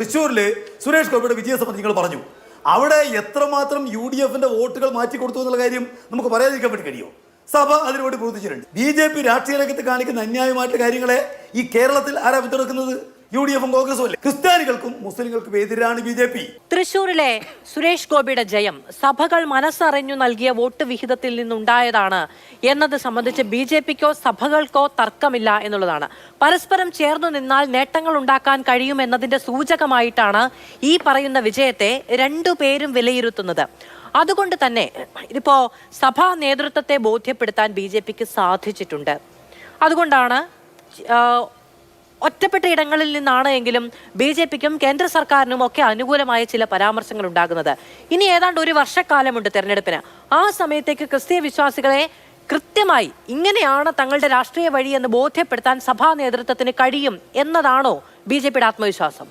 തൃശ്ശൂരിൽ സുരേഷ് ഗോപിയുടെ വിജയസമിതി നിങ്ങൾ പറഞ്ഞു. അവിടെ എത്രമാത്രം യു ഡി എഫിന്റെ വോട്ടുകൾ മാറ്റി കൊടുത്തു എന്നുള്ള കാര്യം നമുക്ക് പറയാതിരിക്കാൻ വേണ്ടി കഴിയുമോ? സഭ അതിനുവേണ്ടി പ്രവർത്തിച്ചിട്ടുണ്ട് ബി ജെ പി രാഷ്ട്രീയ രംഗത്ത് കാണിക്കുന്ന അന്യായമായിട്ടുള്ള കാര്യങ്ങളെ ഈ കേരളത്തിൽ ആരാ പിന്തുണക്കുന്നത്? യു ഡി എഫും കോൺഗ്രസും അല്ലേ? ക്രിസ്ത്യാനികൾക്കും മുസ്ലിങ്ങൾക്കും എതിരാണ് ബി ജെ പി. തൃശൂരിലെ സുരേഷ് ഗോപിയുടെ ജയം. സഭകൾ മനസ്സറിഞ്ഞു നൽകിയ വോട്ട് വിഹിതത്തിൽ നിന്നുണ്ടായതാണ്. എന്നത് സംബന്ധിച്ച് ബി ജെ പിക്കോ സഭകൾക്കോ തർക്കമില്ല എന്നുള്ളതാണ്. പരസ്പരം ചേർന്നു നിന്നാൽ നേട്ടങ്ങൾ ഉണ്ടാക്കാൻ കഴിയുമെന്നതിന്റെ സൂചകമായിട്ടാണ് ഈ പറയുന്ന വിജയത്തെ രണ്ടു പേരും വിലയിരുത്തുന്നത്. അതുകൊണ്ട് തന്നെ ഇതിപ്പോ സഭാ നേതൃത്വത്തെ ബോധ്യപ്പെടുത്താൻ ബി ജെ പിക്ക് സാധിച്ചിട്ടുണ്ട്. അതുകൊണ്ടാണ് ഒറ്റപ്പെട്ട ഇടങ്ങളിൽ നിന്നാണ് എങ്കിലും ബി ജെ പിക്കും കേന്ദ്ര സർക്കാരിനും ഒക്കെ അനുകൂലമായ ചില പരാമർശങ്ങൾ ഉണ്ടാകുന്നത്. ഇനി ഏതാണ്ട് ഒരു വർഷക്കാലമുണ്ട് തെരഞ്ഞെടുപ്പിന്. ആ സമയത്തേക്ക് ക്രിസ്തീയ വിശ്വാസികളെ കൃത്യമായി ഇങ്ങനെയാണ് തങ്ങളുടെ രാഷ്ട്രീയ വഴി എന്ന് ബോധ്യപ്പെടുത്താൻ സഭാ നേതൃത്വത്തിന് കഴിയും എന്നതാണോ ബി ജെ പിയുടെ ആത്മവിശ്വാസം?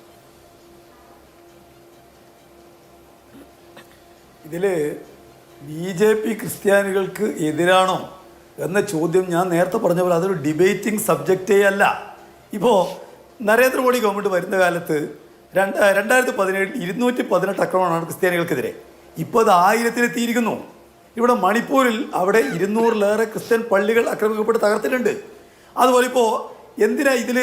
ഇതിൽ ബി ജെ പി ക്രിസ്ത്യാനികൾക്ക് എതിരാണോ എന്ന ചോദ്യം ഞാൻ നേരത്തെ പറഞ്ഞ പോലെ അതൊരു ഡിബേറ്റിംഗ് സബ്ജക്റ്റേ അല്ല. ഇപ്പോൾ നരേന്ദ്രമോദി ഗവൺമെന്റ് വരുന്ന കാലത്ത് രണ്ട് രണ്ടായിരത്തി പതിനേഴിൽ ഇരുന്നൂറ്റി പതിനെട്ട് ആക്രമണമാണ് ക്രിസ്ത്യാനികൾക്കെതിരെ. ഇപ്പോൾ അത് ആയിരത്തിലെത്തിയിരിക്കുന്നു. ഇവിടെ മണിപ്പൂരിൽ അവിടെ ഇരുന്നൂറിലേറെ ക്രിസ്ത്യൻ പള്ളികൾ ആക്രമിക്കപ്പെട്ട് തകർത്തിട്ടുണ്ട്. അതുപോലെ ഇപ്പോൾ എന്തിനാ ഇതിൽ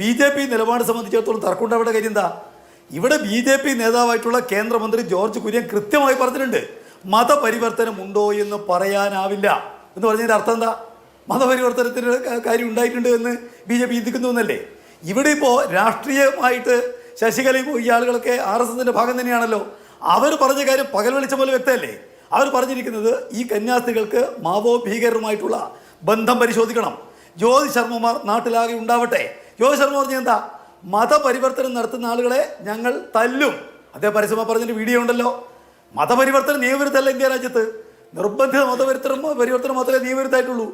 ബി ജെ പി നിലപാട് സംബന്ധിച്ചിടത്തോളം അവിടെ കാര്യം എന്താ? ഇവിടെ ബി ജെ പി നേതാവായിട്ടുള്ള കേന്ദ്രമന്ത്രി ജോർജ് കുര്യൻ കൃത്യമായി പറഞ്ഞിട്ടുണ്ട്. മതപരിവർത്തനം ഉണ്ടോ എന്ന് പറയാനാവില്ല. എന്ന് പറഞ്ഞതിന്റെ അർത്ഥം എന്താ? മതപരിവർത്തനത്തിന് കാര്യം ഉണ്ടായിട്ടുണ്ട് എന്ന് ബി ജെ പി ചിന്തിക്കുന്നു എന്നല്ലേ? ഇവിടെ ഇപ്പോൾ രാഷ്ട്രീയമായിട്ട് ശശികലയും ഈ ആളുകളൊക്കെ ആർ എസ് എസിന്റെ ഭാഗം തന്നെയാണല്ലോ. അവർ പറഞ്ഞ കാര്യം പകൽ വെളിച്ചം പോലെ വ്യക്തമല്ലേ? അവർ പറഞ്ഞിരിക്കുന്നത് ഈ കന്യാസ്ത്രീകൾക്ക് മാവോ ഭീകരരുമായിട്ടുള്ള ബന്ധം പരിശോധിക്കണം. ജ്യോതി ശർമ്മമാർ നാട്ടിലാകെ ഉണ്ടാവട്ടെ. ജ്യോതി ശർമ്മ പറഞ്ഞ എന്താ? മതപരിവർത്തനം നടത്തുന്ന ആളുകളെ ഞങ്ങൾ തല്ലും. അദ്ദേഹം പരസ്യമായി പറഞ്ഞിട്ട് വീഡിയോ ഉണ്ടല്ലോ. മതപരിവർത്തനം നിയമവിരുദ്ധമല്ല ഇന്ത്യ രാജ്യത്ത്. നിർബന്ധിത മതപരിവർത്തനം പരിവർത്തനം മാത്രമേ നിയമവിരുദ്ധമായിട്ടുള്ളൂ.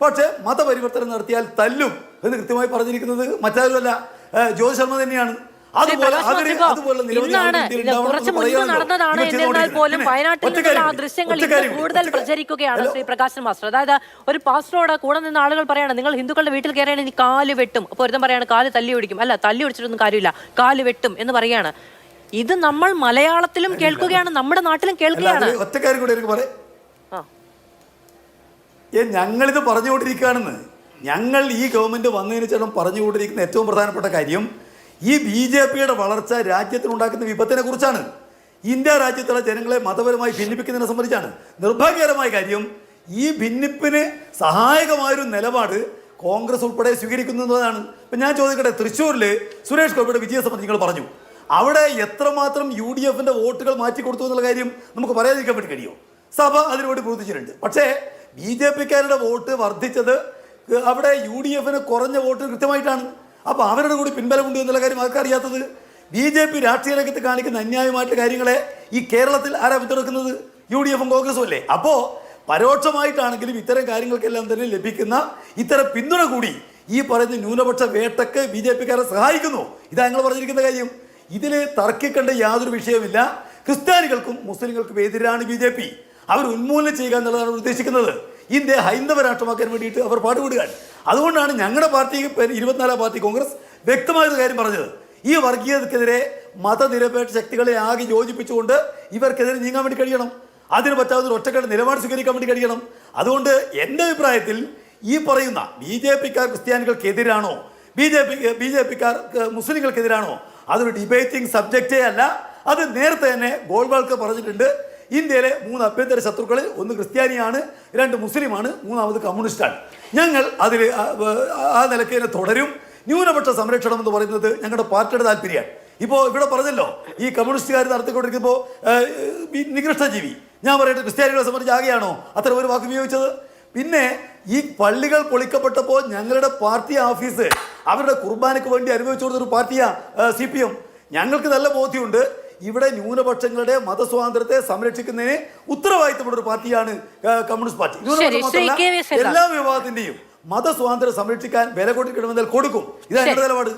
പക്ഷേ മതപരിവർത്തനം നടത്തിയാൽ തല്ലും എന്ന് കൃത്യമായി പറഞ്ഞിരിക്കുന്നത് മറ്റാരുമല്ല ജ്യോതി ശർമ്മ തന്നെയാണ്. കുറച്ച് മുൻപ് നടന്നതാണ് എന്നിരുന്നാൽ പോലും പിന്നെ വയനാട്ടിൽ നിന്നുള്ള ആ ദൃശ്യങ്ങൾ കൂടുതൽ പ്രചരിക്കുകയാണ് ശ്രീ പ്രകാശൻ മാസ്റ്റർ. അതായത് ഒരു പാസ്റ്ററോട് കൂടെ നിന്ന ആളുകൾ പറയാണ് നിങ്ങൾ ഹിന്ദുക്കളുടെ വീട്ടിൽ കയറിയാണ് ഇനി കാൽ വെട്ടും. അപ്പോൾ ഒരുത്തം പറയാണ് കാൽ തല്ലി ഒടിക്കും അല്ല തല്ലി ഒടിച്ചിട്ടൊന്നും കാര്യമില്ല. കാൽ വെട്ടും എന്ന് പറയാണ്. ഇത് നമ്മൾ മലയാളത്തിലും കേൾക്കുകയാണ് നമ്മുടെ നാട്ടിലും കേൾക്കുകയാണ്. കൂടി പറയാം. ഏ ഞങ്ങളിത് പറഞ്ഞുകൊണ്ടിരിക്കുകയാണെന്ന്. ഞങ്ങൾ ഈ ഗവൺമെന്റ് വന്നതിന് ശേഷം പറഞ്ഞുകൊണ്ടിരിക്കുന്ന ഏറ്റവും പ്രധാനപ്പെട്ട കാര്യം ഈ ബി ജെ പിയുടെ വളർച്ച രാജ്യത്തിനുണ്ടാക്കുന്ന വിപത്തിനെ കുറിച്ചാണ്. ഇന്ത്യ രാജ്യത്തുള്ള ജനങ്ങളെ മതപരമായി ഭിന്നിപ്പിക്കുന്നതിനെ സംബന്ധിച്ചാണ്. നിർഭാഗ്യകരമായ കാര്യം ഈ ഭിന്നിപ്പിന് സഹായകമായൊരു നിലപാട് കോൺഗ്രസ് ഉൾപ്പെടെ സ്വീകരിക്കുന്നു എന്നതാണ്. ഇപ്പം ഞാൻ ചോദിക്കട്ടെ തൃശ്ശൂരിൽ സുരേഷ് ഗോപിയുടെ വിജയസമ്മതി നിങ്ങൾ പറഞ്ഞു. അവിടെ എത്രമാത്രം യു ഡി എഫിന്റെ വോട്ടുകൾ മാറ്റി കൊടുത്തു എന്നുള്ള കാര്യം നമുക്ക് പറയാതിരിക്കാൻ വേണ്ടി കഴിയുമോ സഭ അതിനുവേണ്ടി പ്രവർത്തിച്ചിട്ടുണ്ട്. പക്ഷേ ബി ജെ പിക്കാരുടെ വോട്ട് വർദ്ധിച്ചത് അവിടെ യു ഡി എഫിന് കുറഞ്ഞ വോട്ട് കൃത്യമായിട്ടാണ്. അപ്പോൾ അവരുടെ കൂടി പിൻബലമുണ്ട് എന്നുള്ള കാര്യം അവർക്ക് അറിയാത്തത്? ബി ജെ പി രാഷ്ട്രീയ രംഗത്ത് കാണിക്കുന്ന അന്യായമായിട്ടുള്ള കാര്യങ്ങളെ ഈ കേരളത്തിൽ ആരാ പിന്തുണക്കുന്നത് യു ഡി എഫും കോൺഗ്രസും അല്ലേ? അപ്പോൾ പരോക്ഷമായിട്ടാണെങ്കിലും ഇത്തരം കാര്യങ്ങൾക്കെല്ലാം തന്നെ ലഭിക്കുന്ന ഇത്തരം പിന്തുണ കൂടി ഈ പറയുന്ന ന്യൂനപക്ഷ വേട്ടക്ക് ബി ജെ പിക്കാരെ സഹായിക്കുന്നു. ഇതാ ഞങ്ങൾ പറഞ്ഞിരിക്കുന്ന കാര്യം. ഇതിൽ തർക്കിക്കേണ്ട യാതൊരു വിഷയമില്ല ക്രിസ്ത്യാനികൾക്കും മുസ്ലിങ്ങൾക്കും എതിരാണ് ബി ജെ പി. അവർ ഉന്മൂലനം ചെയ്യുക എന്നുള്ളതാണ് ഉദ്ദേശിക്കുന്നത്. ഇന്ത്യ ഹൈന്ദവ രാഷ്ട്രമാക്കാൻ വേണ്ടിയിട്ട് അവർ പാടുപെടുകയാണ്. അതുകൊണ്ടാണ് ഞങ്ങളുടെ പാർട്ടി ഇരുപത്തിനാലാം പാർട്ടി കോൺഗ്രസ് വ്യക്തമായൊരു കാര്യം പറഞ്ഞത്. ഈ വർഗീയതക്കെതിരെ മതനിരപേക്ഷ ശക്തികളെ ആകെ യോജിപ്പിച്ചുകൊണ്ട് ഇവർക്കെതിരെ നീങ്ങാൻ വേണ്ടി കഴിയണം. അതിന് പറ്റാവുന്ന ഒറ്റക്കെട്ട് നിലപാട് സ്വീകരിക്കാൻ വേണ്ടി കഴിയണം. അതുകൊണ്ട് എന്റെ അഭിപ്രായത്തിൽ ഈ പറയുന്ന ബി ജെ പിക്കാർ ക്രിസ്ത്യാനികൾക്കെതിരാണോ B J P B J പിക്കാർ മുസ്ലിങ്ങൾക്കെതിരാണോ അതൊരു ഡിബേറ്റിംഗ് സബ്ജക്റ്റേ അല്ല. അത് നേരത്തെ തന്നെ ഗോൾവാൾക്കർ പറഞ്ഞിട്ടുണ്ട്. ഇന്ത്യയിലെ മൂന്ന് അഭ്യന്തര ശത്രുക്കളിൽ ഒന്ന് ക്രിസ്ത്യാനിയാണ് രണ്ട് മുസ്ലിമാണ് മൂന്നാമത് കമ്മ്യൂണിസ്റ്റാണ്. ഞങ്ങൾ അതിൽ ആ നിലയ്ക്ക് തന്നെ തുടരും. ന്യൂനപക്ഷ സംരക്ഷണം എന്ന് പറയുന്നത് ഞങ്ങളുടെ പാർട്ടിയുടെ താല്പര്യമാണ്. ഇപ്പോൾ ഇവിടെ പറഞ്ഞല്ലോ ഈ കമ്മ്യൂണിസ്റ്റുകാർ നടത്തിക്കൊണ്ടിരിക്കുമ്പോൾ നികൃഷ്ടജീവി. ഞാൻ പറയട്ടെ ക്രിസ്ത്യാനികളെ സംബന്ധിച്ച് ആകെയാണോ അത്ര ഒരു വാക്ക് ഉപയോഗിച്ചത്? പിന്നെ ഈ പള്ളികൾ പൊളിക്കപ്പെട്ടപ്പോൾ ഞങ്ങളുടെ പാർട്ടി ഓഫീസ് അവരുടെ കുർബാനയ്ക്ക് വേണ്ടി അനുഭവിച്ചു കൊടുത്തൊരു പാർട്ടിയാണ് പാർട്ടിയാ സി പി എം. ഞങ്ങൾക്ക് നല്ല ബോധ്യമുണ്ട്. ഇവിടെ ന്യൂനപക്ഷങ്ങളുടെ മതസ്വാതന്ത്ര്യത്തെ സംരക്ഷിക്കുന്നതിന് ഉത്തരവാദിത്തമുള്ള ഒരു പാർട്ടിയാണ് കമ്മ്യൂണിസ്റ്റ് പാർട്ടി. മാത്രമല്ല, എല്ലാ വിഭാഗത്തിന്റെയും മതസ്വാതന്ത്ര്യം സംരക്ഷിക്കാൻ വില കൊടുക്കണമെന്നാൽ കൊടുക്കും. ഇതാണ്. നിലപാട്.